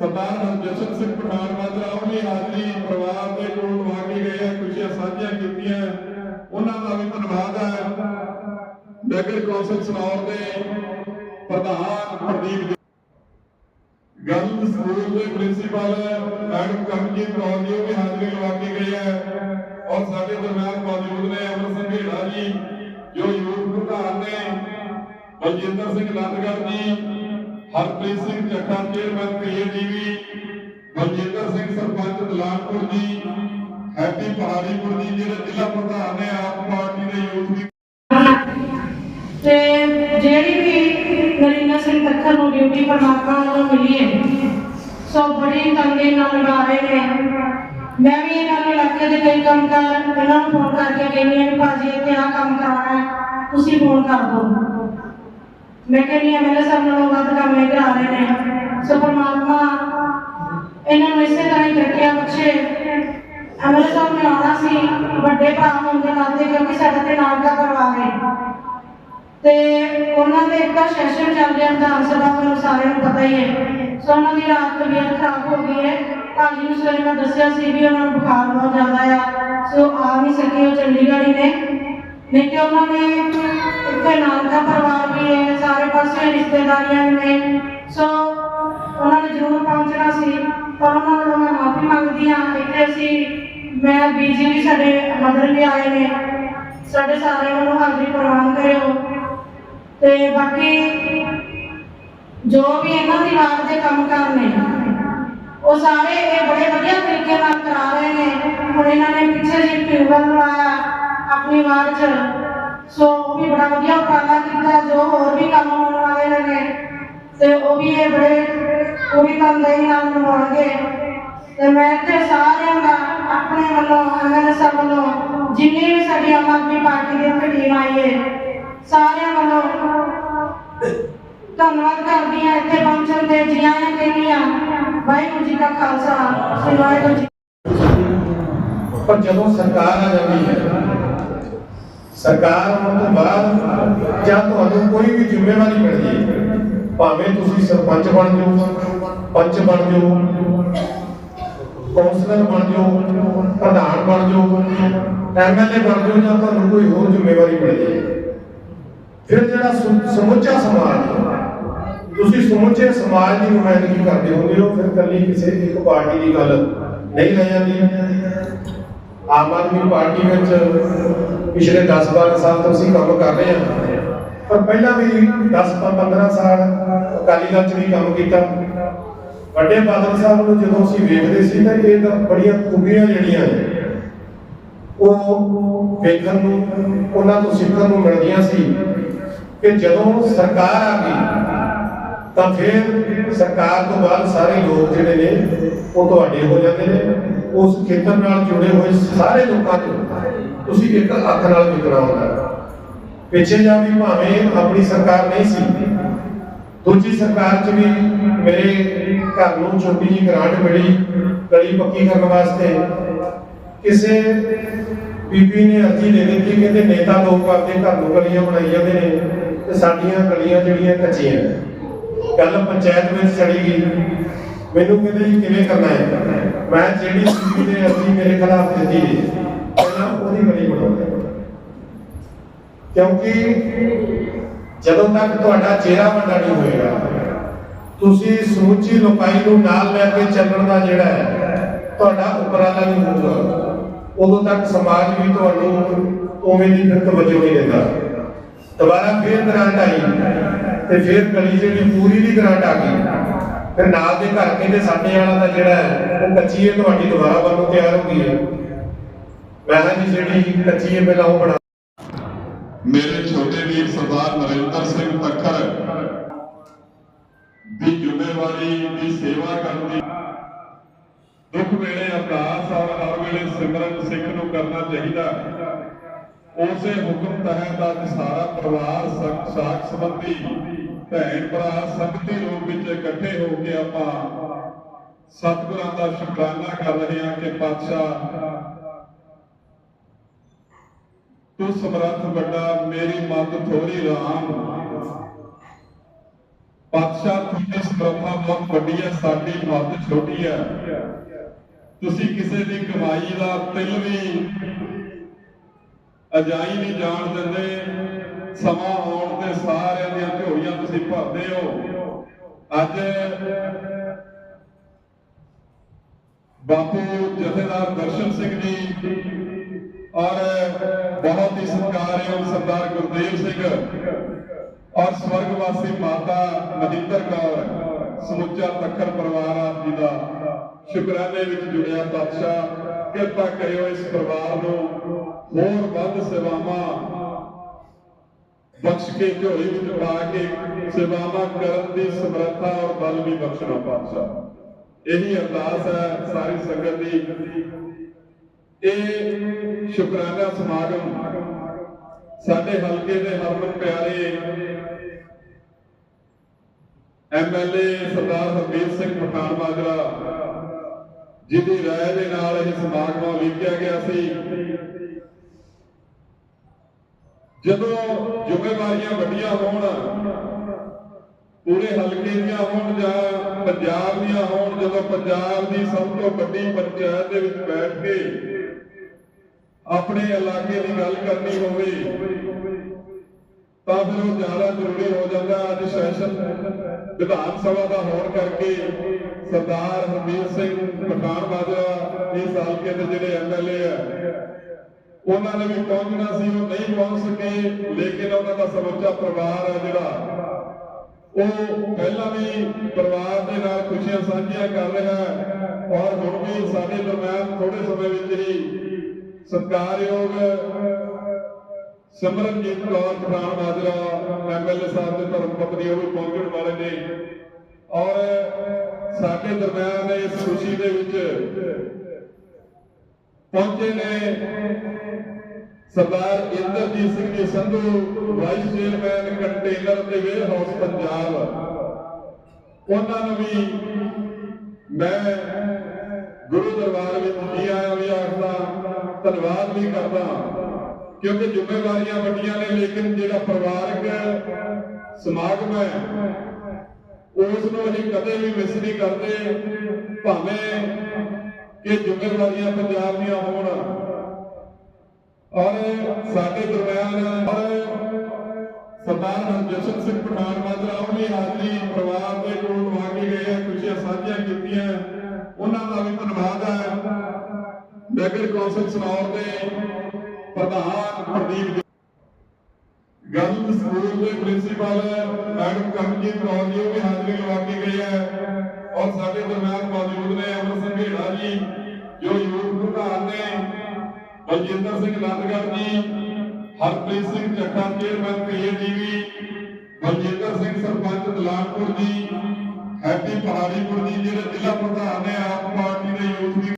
ਸਰਦਾਰ ਹਰਜਸ਼ਨ ਸਿੰਘ ਪਠਾਨ ਮਾਜਰਾ ਉਹ ਵੀ ਹਾਜ਼ਰੀ ਪਰਿਵਾਰ ਦੇ ਕੋਲ ਲਵਾ ਕੇ ਗਏ ਆ, ਖੁਸ਼ੀਆਂ ਸਾਂਝੀਆਂ ਕੀਤੀਆਂ। ਉਹਨਾਂ ਦਾ ਵੀ ਧੰਨਵਾਦ ਹੈ ਨਗਰ ਕੌਂਸਲ ਸਨੌਰ ਦੇ ਪ੍ਰਧਾਨ ਪ੍ਰਦੀਪ ਗਰਲ ਸਕੂਲ ਦੇ ਪ੍ਰਿੰਸੀਪਲ ਮੈਡਮ ਕਰਮਜੀਤ ਕੌਰ ਜੀ ਉਹ ਵੀ ਹਾਜ਼ਰੀ ਲਵਾ ਕੇ ਗਏ ਹੈ ਔਰ ਸਾਡੇ ਦਰਮਿਆਨ ਮੌਜੂਦ ਨੇ ਅਮਰ ਸਿੰਘ ਢੇੜਾ ਜੀ, ਜੋ ਯੂਥ ਪ੍ਰਧਾਨ ਨੇ। Baljinder Singh Nandgarh ji Harpreet Singh Chattha chairman PADV Baljinder Singh sarpanch Dalalpur ji, Happy Paharipur ਜੀ, ਜਿਹੜੇ ਜ਼ਿਲ੍ਹਾ ਪ੍ਰਧਾਨ ਨੇ ਆਪ ਪਾਰਟੀ ਦੇ ਯੂਥ ਦੀ। ਤੇ ਜਿਹੜੀ ਵੀ ਨਰਿੰਦਰ ਸਿੰਘ ਤੱਕਰ ਨੂੰ ਡਿਊਟੀ ਪਰਮਾਤਮਾ ਵੱਲੋਂ ਮਿਲੀ ਹੈ, ਸੋ ਬੜੀ ਤੰਗੇ ਨਾਲ ਨਿਭਾ ਰਹੇ ਨੇ। ਮੈਂ ਵੀ ਇਹਨਾਂ ਦੇ ਇਲਾਕੇ ਦੇ ਕਈ ਕੰਮ ਕਰ ਇਹਨਾਂ ਨੂੰ ਫੋਨ ਕਰਕੇ ਕਹਿੰਦੀ ਹਾਂ ਭਾਜੀ ਇੱਥੇ ਆਹ ਕੰਮ ਕਰਾਉਣਾ ਤੁਸੀਂ ਫੋਨ ਕਰ ਦਿਓ। ਮੈਂ ਕਹਿੰਦੀ ਹਾਂ ਮੇਰੇ ਸਭ ਨਾਲੋਂ ਵੱਧ ਕੰਮ ਇਹ ਕਰਾ ਰਹੇ ਨੇ। ਸੋ ਪਰਮਾਤਮਾ ਇਹਨਾਂ ਨੂੰ ਇਸੇ ਤਰ੍ਹਾਂ ਹੀ ਰੱਖਿਆ ਬਖਸ਼ੇ ਅਮਰ ਸਾਹਿਬ ਨੇ ਆਉਣਾ ਸੀ, ਵੱਡੇ ਭਰਾ ਹੋਣ ਦੇ ਨਾਤੇ ਕਿਉਂਕਿ ਸਾਡਾ ਤੇ ਨਾਨਕਾ ਪਰਿਵਾਰ ਹੈ। ਤੇ ਉਹਨਾਂ ਦੇ ਇੱਕ ਸੈਸ਼ਨ ਚੱਲ ਰਿਹਾ ਵਿਧਾਨ ਸਭਾ ਤੁਹਾਨੂੰ ਸਾਰਿਆਂ ਨੂੰ ਪਤਾ ਹੀ ਹੈ। ਸੋ ਉਹਨਾਂ ਦੀ ਰਾਤ ਤਬੀਅਤ ਖਰਾਬ ਹੋ ਗਈ ਹੈ। ਭਾਜੀ ਨੂੰ ਸਵੇਰੇ ਮੈਂ ਦੱਸਿਆ ਸੀ ਵੀ ਉਹਨਾਂ ਨੂੰ ਬੁਖਾਰ ਬਹੁਤ ਜ਼ਿਆਦਾ ਆ। ਸੋ ਆ ਨਹੀਂ ਸਕੇ ਉਹ ਚੰਡੀਗੜ੍ਹ ਹੀ ਨੇ। ਨਹੀਂ ਤੇ ਉਹਨਾਂ ਨੇ ਇੱਥੇ ਨਾਨਕਾ ਪਰਿਵਾਰ ਵੀ ਹੈ, ਸਾਰੇ ਪਾਸੇ ਰਿਸ਼ਤੇਦਾਰੀਆਂ ਵੀ ਨੇ। ਸੋ ਉਹਨਾਂ ਨੇ ਜ਼ਰੂਰ ਪਹੁੰਚਣਾ ਸੀ, ਪਰ ਉਹਨਾਂ ਨੂੰ ਮੈਂ ਮਾਫੀ ਮੰਗਦੀ ਹਾਂ। ਇੱਥੇ ਅਸੀਂ, ਮੈਂ ਬੀਜੀ ਵੀ ਸਾਡੇ ਮਦਰ ਵੀ ਆਏ ਨੇ। ਸਾਡੇ ਸਾਰਿਆਂ ਨੂੰ ਹਾਜ਼ਰੀ ਪ੍ਰਵਾਨ ਕਰਿਓ। ਤੇ ਬਾਕੀ ਜੋ ਵੀ ਇਹਨਾਂ ਦੀ ਵਾਰ ਦੇ ਕੰਮ ਕਰਨੇ ਉਹ ਸਾਰੇ ਇਹ ਬੜੇ ਵਧੀਆ ਤਰੀਕੇ ਨਾਲ ਕਰਾ ਰਹੇ ਨੇ। ਹੁਣ ਇਹਨਾਂ ਨੇ ਪਿੱਛੇ ਜੀ ਟਿਊਬਲ ਲਵਾਇਆ ਆਪਣੀ 'ਚ। ਸੋ ਉਹ ਵੀ ਬੜਾ ਵਧੀਆ ਉਪਰਾਲਾ ਕੀਤਾ, ਜੋ ਹੋਰ ਵੀ ਕੰਮ ਹੋਣ ਵਾਲੇ ਨੇ ਤੇ ਉਹ ਵੀ ਇਹ ਬੜੇ ਪੂਰੀ ਤਨਦੇਹੀ ਨਾਲ ਨਿਭਾਉਣਗੇ ਤੇ ਮੈਂ ਇੱਥੇ ਸਾਰਿਆਂ ਦਾ ਆਪਣੇ ਵੱਲੋਂ ਐਮਐਲਏ ਸਾਹਿਬ ਵੱਲੋਂ, ਜਿੰਨੀ ਵੀ ਸਾਡੀ ਆਮ ਆਦਮੀ ਪਾਰਟੀ ਦੀ ਇੱਥੇ ਟੀਮ ਆਈ ਹੈ ਸਾਰਿਆਂ ਵੱਲੋਂ ਧੰਨਵਾਦ ਕਰਦੀ ਹਾਂ ਇੱਥੇ ਪਹੁੰਚਣ ਤੇ ਜੀ ਕਹਿੰਦੀ ਹਾਂ ਵਾਹਿਗੁਰੂ ਜੀ ਕਾ ਖਾਲਸਾ, ਸ੍ਰੀ ਵਾਹਿਗੁਰੂ ਜੀ ਪਰ ਜਦੋਂ ਸਰਕਾਰ ਆ ਜਾਂਦੀ ਹੈ ਸਰਕਾਰ ਆਉਣ ਤੋਂ ਬਾਅਦ ਜਾਂ ਤੁਹਾਨੂੰ ਕੋਈ ਵੀ ਜ਼ਿੰਮੇਵਾਰੀ ਮਿਲ ਜੇ ਭਾਵੇਂ ਤੁਸੀਂ ਸਰਪੰਚ ਬਣ ਜਾਓ, ਪੰਚ ਬਣ ਜਾਓ, ਕੌਂਸਲਰ ਬਣ ਜਾਓ, ਪ੍ਰਧਾਨ ਬਣ ਜਾਓ ਐਮਐਲਏ ਬਣ ਜਾਓ ਜਾਂ ਤੁਹਾਨੂੰ ਕੋਈ ਹੋਰ ਜ਼ਿੰਮੇਵਾਰੀ ਮਿਲ ਜੇ ਫਿਰ ਜਿਹੜਾ ਸਮੁੱਚਾ ਸਮਾਜ ਤੁਸੀਂ ਸਮੁੱਚੇ ਸਮਾਜ ਦੀ ਨੁਮਾਇੰਦਗੀ ਕਰਦੇ ਹੁੰਦੇ ਹੋ, ਫਿਰ ਕੱਲੀ ਕਿਸੇ ਇੱਕ ਪਾਰਟੀ ਦੀ ਗੱਲ ਨਹੀਂ ਰਹਿ ਜਾਂਦੀ। ਆਮ ਆਦਮੀ ਪਾਰਟੀ ਵਿੱਚ ਪਿਛਲੇ 10-12 ਸਾਲ ਤੋਂ ਅਸੀਂ ਕੰਮ ਕਰ ਰਹੇ ਹਾਂ। ਪਰ ਪਹਿਲਾਂ ਵੀ 10-15 ਸਾਲ ਅਕਾਲੀ ਦਲ ਚ ਵੀ ਕੰਮ ਕੀਤਾ। ਵੱਡੇ ਬਾਦਲ ਸਾਹਿਬ ਨੂੰ ਜਦੋਂ ਅਸੀਂ ਵੇਖਦੇ ਸੀ ਤਾਂ ਇਹ ਤਾਂ ਬੜੀਆਂ ਖੂਬੀਆਂ ਜਿਹੜੀਆਂ ਨੇ, ਉਹ ਵੇਖਣ ਨੂੰ, ਉਹਨਾਂ ਤੋਂ ਸਿੱਖਣ ਨੂੰ ਮਿਲਦੀਆਂ ਸੀ ਕਿ ਜਦੋਂ ਸਰਕਾਰ ਆ ਗਈ, ਤਾਂ ਫਿਰ ਸਰਕਾਰ ਤੋਂ ਬਾਅਦ ਸਾਰੇ ਲੋਕ ਜਿਹੜੇ ਨੇ, ਉਹ ਤੁਹਾਡੇ ਹੋ ਜਾਂਦੇ ਨੇ। ਉਸ ਖੇਤਰ ਨਾਲ ਜੁੜੇ ਹੋਏ ਸਾਰੇ ਲੋਕਾਂ ਨੂੰ ਤੁਸੀਂ ਇੱਕ ਅੱਖ ਨਾਲ ਵਿਕਣਾ ਹੁੰਦਾ ਪਿੱਛੇ ਜਾ ਭਾਵੇਂ ਆਪਣੀ ਸਰਕਾਰ ਨਹੀਂ ਸੀ। ਦੂਜੀ ਸਰਕਾਰ 'ਚ ਵੀ ਮੇਰੇ ਘਰ ਨੂੰ ਛੋਟੀ ਜਿਹੀ ਗ੍ਰਾਂਟ ਮਿਲੀ ਗਲੀ ਪੱਕੀ ਕਰਨ ਵਾਸਤੇ। ਕਿਸੇ ਬੀਬੀ ਨੇ ਅਰਜ਼ੀ ਦੇ ਦਿੱਤੀ, ਕਹਿੰਦੇ ਨੇਤਾ ਲੋਕ ਆਪਦੇ ਘਰ ਨੂੰ ਗਲੀਆਂ ਬਣਾਈ ਜਾਂਦੇ ਨੇ ਤੇ ਸਾਡੀਆਂ ਗਲੀਆਂ ਜਿਹੜੀਆਂ ਕੱਚੀਆਂ ਗੱਲ ਪੰਚਾਇਤ ਵਿੱਚ ਚੜੀ ਗਈ। ਮੈਨੂੰ ਕਹਿੰਦੇ ਜੀ ਕਿਵੇਂ ਕਰਨਾ ਹੈ? ਮੈਂ ਜਿਹੜੀ ਬੀਬੀ ਨੇ ਅਰਜ਼ੀ ਮੇਰੇ ਖਿਲਾਫ ਦਿੱਤੀ ਹੈ ਪਹਿਲਾਂ ਉਹਦੀ ਗਲੀ ਬਣਾਉਂਦਾ ਕਿਉਂਕਿ ਜਦੋਂ ਤੱਕ ਤੁਹਾਡਾ ਚਿਹਰਾ ਵੱਡਾ ਨਹੀਂ ਹੋਏਗਾ, ਤੁਸੀਂ ਸਮੁੱਚੀ ਲੋਕਾਈ ਨੂੰ ਨਾਲ ਲੈ ਕੇ ਚੱਲਣ ਦਾ ਜਿਹੜਾ ਹੈ, ਤੁਹਾਡਾ ਉਪਰਾਲਾ ਨਹੀਂ ਹੋਊਗਾ। ਉਦੋਂ ਤੱਕ ਸਮਾਜ ਵੀ ਤੁਹਾਨੂੰ ਉਵੇਂ ਦੀ ਫਿਰ ਤਵੱਜੋ ਨਹੀਂ ਦਿੰਦਾ। ਦੁਬਾਰਾ ਫੇਰ ਗ੍ਰਾਂਟ ਆਈ, ਤੇ ਫੇਰ ਗਲੀ ਜਿਹੜੀ ਪੂਰੀ ਦੀ ਗ੍ਰਾਂਟ ਆ ਗਈ। ਫਿਰ ਨਾਲ ਦੇ ਘਰ ਕਹਿੰਦੇ ਸਾਡੇ ਵਾਲਾ ਦਾ ਜਿਹੜਾ ਹੈ, ਉਹ ਕੱਚੀ ਹੈ ਤੁਹਾਡੀ ਦੁਬਾਰਾ ਵੱਲੋਂ ਤਿਆਰ ਹੋ ਗਈ ਹੈ। ਮੈਂ ਕਿਹਾ ਜੀ, ਜਿਹੜੀ ਕੱਚੀ ਹੈ ਪਹਿਲਾਂ ਉਹ ਬਣਾ ਮੇਰੇ ਛੋਟੇ ਵੀਰ ਸਰਦਾਰ ਨਰਿੰਦਰ ਸਿੰਘ ਤੱਕਰ ਦੀ ਜ਼ਿੰਮੇਵਾਰੀ ਦੀ ਸੇਵਾ ਕਰਨ ਦੀ ਦੁੱਖ ਵੇਲੇ ਅਰਦਾਸ ਔਰ ਹਰ ਵੇਲੇ ਸਿਮਰਨ ਸਿੱਖ ਨੂੰ ਕਰਨਾ ਚਾਹੀਦਾ ਉਸੇ ਹੁਕਮ ਤਹਿਤ ਅੱਜ ਸਾਰਾ ਪਰਿਵਾਰ ਸਾਖ ਸੰਬੰਧੀ ਭੈਣ ਭਰਾ ਸੰਗਤੀ ਰੂਪ ਵਿੱਚ ਇਕੱਠੇ ਹੋ ਕੇ ਆਪਾਂ ਸਤਿਗੁਰਾਂ ਦਾ ਸ਼ੁਕਰਾਨਾ ਕਰ ਰਹੇ ਹਾਂ ਕਿ ਪਾਤਸ਼ਾਹ ਤੂੰ ਸਮਰੱਥ ਵੱਡਾ, ਮੇਰੀ ਮਤ ਥੋੜੀ ਰਾਮ ਪਾਤਸ਼ਾਹ ਤੁਹਾਡੀ ਸਮਰੱਥਾ ਬਹੁਤ ਵੱਡੀ ਹੈ, ਸਾਡੀ ਮਦਦ ਛੋਟੀ ਹੈ। ਤੁਸੀਂ ਕਿਸੇ ਦੀ ਕਮਾਈ ਦਾ ਤਿਲ ਵੀ ਅਜਾਈ ਨਹੀਂ ਜਾਣ ਦਿੰਦੇ। ਸਮਾਂ ਆਉਣ ਤੇ ਸਾਰਿਆਂ ਦੀਆਂ ਝੋਲੀਆਂ ਤੁਸੀਂ ਭਰਦੇ ਹੋ। ਅੱਜ ਬਾਪੂ ਜਥੇਦਾਰ ਦਰਸ਼ਨ ਸਿੰਘ ਜੀ ਔਰ ਬਹੁਤ ਹੀ ਸਤਿਕਾਰਯੋਗ ਸਰਦਾਰ ਗੁਰਦੇਵ ਸਿੰਘ ਔਰ ਸਵਰਗਵਾਸੀ ਮਾਤਾ ਮਹਿੰਦਰ ਕੌਰ, ਸਮੁੱਚਾ ਤਖਰ ਪਰਿਵਾਰ ਆਪ ਜੀ ਦਾ ਸ਼ੁਕਰਾਨੇ ਵਿੱਚ ਜੁੜਿਆ ਪਾਤਸ਼ਾਹ ਕਿਰਪਾ ਕਰਿਓ ਇਸ ਪਰਿਵਾਰ ਨੂੰ ਹੋਰ ਵੱਧ ਸੇਵਾਵਾਂ ਬਖਸ਼ ਕੇ, ਝੋਲੀ ਵਿੱਚ ਪਾ ਕੇ ਸੇਵਾਵਾਂ ਕਰਨ ਦੀ ਸਮਰੱਥਾ ਔਰ ਬਲ ਵੀ ਬਖਸ਼ਣਾ ਪਾਤਸ਼ਾਹ ਇਹੀ ਅਰਦਾਸ ਹੈ ਸਾਰੀ ਸੰਗਤ ਦੀ। ਇਹ ਸ਼ੁਕਰਾਨਾ ਸਮਾਗਮ ਸਾਡੇ ਹਲਕੇ ਦੇ ਹਰਮਨ ਪਿਆਰੇ ਐਮਐਲਏ ਸਰਦਾਰ ਹਰਬੀਰ ਸਿੰਘ ਪਠਾਨ ਮਾਜਰਾ ਜਿਹਦੀ ਰਾਏ ਦੇ ਨਾਲ ਇਹ ਸਮਾਗਮ ਲਿਖਿਆ ਗਿਆ ਸੀ। ਜਦੋਂ ਜ਼ਿੰਮੇਵਾਰੀਆਂ ਵੱਡੀਆਂ ਹੋਣ, ਪੂਰੇ ਹਲਕੇ ਦੀਆਂ ਹੋਣ ਜਾਂ ਪੰਜਾਬ ਦੀਆਂ ਹੋਣ, ਜਦੋਂ ਪੰਜਾਬ ਦੀ ਸਭ ਤੋਂ ਵੱਡੀ ਪੰਚਾਇਤ ਦੇ ਵਿੱਚ ਬੈਠ ਕੇ ਆਪਣੇ ਇਲਾਕੇ ਦੀ ਗੱਲ ਕਰਨੀ ਹੋਵੇ, ਤਾਂ ਫਿਰ ਉਹ ਜ਼ਿਆਦਾ ਜ਼ਰੂਰੀ ਹੋ ਜਾਂਦਾ। ਅੱਜ ਸੈਸ਼ਨ ਵਿਧਾਨ ਸਭਾ ਦਾ ਹੋਣ ਕਰਕੇ ਸਰਦਾਰ ਹਰਮੀਤ ਸਿੰਘ ਪਠਾਨ ਮਾਜਰਾ ਇਸ ਹਲਕੇ ਦੇ ਜਿਹੜੇ ਐਮਐਲਏ ਆ, ਉਹਨਾਂ ਨੇ ਵੀ ਪਹੁੰਚਣਾ ਸੀ, ਉਹ ਨਹੀਂ ਪਹੁੰਚ ਸਕੇ, ਲੇਕਿਨ ਉਹਨਾਂ ਦਾ ਸਮੁੱਚਾ ਪਰਿਵਾਰ ਹੈ ਜਿਹੜਾ, ਉਹ ਪਹਿਲਾਂ ਵੀ ਪਰਿਵਾਰ ਦੇ ਨਾਲ ਖੁਸ਼ੀਆਂ ਸਾਂਝੀਆਂ ਕਰ ਰਿਹਾ ਔਰ ਹੁਣ ਵੀ ਸਾਡੇ ਦਰਮਿਆਨ ਥੋੜੇ ਸਮੇਂ ਵਿੱਚ ਹੀ ਸਤਿਕਾਰਯੋਗ ਸਿਮਰਨਜੀਤ ਕੌਰ ਪਠਾਨ ਮਾਜਰਾ ਐਮਐਲਏ ਸਾਹਿਬ ਦੇ ਧਰਮ ਪਤਨੀ ਉਹ ਵੀ ਪਹੁੰਚਣ ਵਾਲੇ ਨੇ। ਔਰ ਸਾਡੇ ਦਰਮਿਆਨ ਇਸ ਖੁਸ਼ੀ ਦੇ ਵਿੱਚ ਪਹੁੰਚੇ ਨੇ Sardar Inderjit Singh ji Sandhu vice chairman container ਤੇ ਵੇਅਰ ਹਾਊਸ ਪੰਜਾਬ। ਉਹਨਾਂ ਨੂੰ ਵੀ ਮੈਂ ਗੁਰੂ ਦਰਬਾਰ ਵਿੱਚ ਜੀ ਆਇਆ ਵੀ ਆਖਦਾ ਧੰਨਵਾਦ ਵੀ ਕਰਦਾ ਕਿਉਂਕਿ ਜ਼ਿੰਮੇਵਾਰੀਆਂ ਵੱਡੀਆਂ ਨੇ, ਲੇਕਿਨ ਜਿਹੜਾ ਪਰਿਵਾਰਕ ਸਮਾਗਮ ਹੈ, ਉਸ ਨੂੰ ਅਸੀਂ ਕਦੇ ਵੀ ਮਿਸ ਨਹੀਂ ਕਰਦੇ, ਭਾਵੇਂ ਕਿ ਜ਼ਿੰਮੇਵਾਰੀਆਂ ਪੰਜਾਬ ਦੀਆਂ ਹੋਣ। ਔਰ ਸਾਡੇ ਦਰਮਿਆਨ ਔਰ ਸਰਦਾਰ ਹਰਜਸ਼ਨ ਸਿੰਘ ਪਠਾਨ ਮਾਜਰਾ, ਉਹ ਵੀ ਹਾਜ਼ਰੀ ਪਰਿਵਾਰ ਦੇ ਕੋਲ ਲਵਾ ਕੇ ਗਏ ਆ, ਖੁਸ਼ੀਆਂ ਸਾਂਝੀਆਂ ਕੀਤੀਆਂ। ਉਹਨਾਂ ਦਾ ਵੀ ਧੰਨਵਾਦ ਨਗਰ ਕੌਂਸਲ ਸਨੌਰ ਦੇ ਪ੍ਰਧਾਨ ਪ੍ਰਦੀਪ ਜੀ। ਸਕੂਲ ਦੇ ਪ੍ਰਿੰਸੀਪਲ ਮੈਡਮ ਕਰਮਜੀਤ ਕੌਰ ਜੀ, ਉਹ ਵੀ ਹਾਜ਼ਰੀ ਲਵਾ ਕੇ ਗਏ ਹੈ ਔਰ ਸਾਡੇ ਦਰਮਿਆਨ ਮੌਜੂਦ ਨੇ ਅਮਰ ਸਿੰਘ ਢੇੜਾ ਜੀ, ਜੋ ਯੂਥ ਪ੍ਰਧਾਨ ਨੇ, Baljinder Singh Nandgarh ji, Harpreet Singh Chattha chairman PATV Baljinder Singh sarpanch Dalanpur ji, Happy Paharipur ਜੀ, ਜਿਹੜੇ ਜ਼ਿਲ੍ਹਾ ਪ੍ਰਧਾਨ ਨੇ ਆਪ ਪਾਰਟੀ ਦੇ ਯੂਥ ਦੀ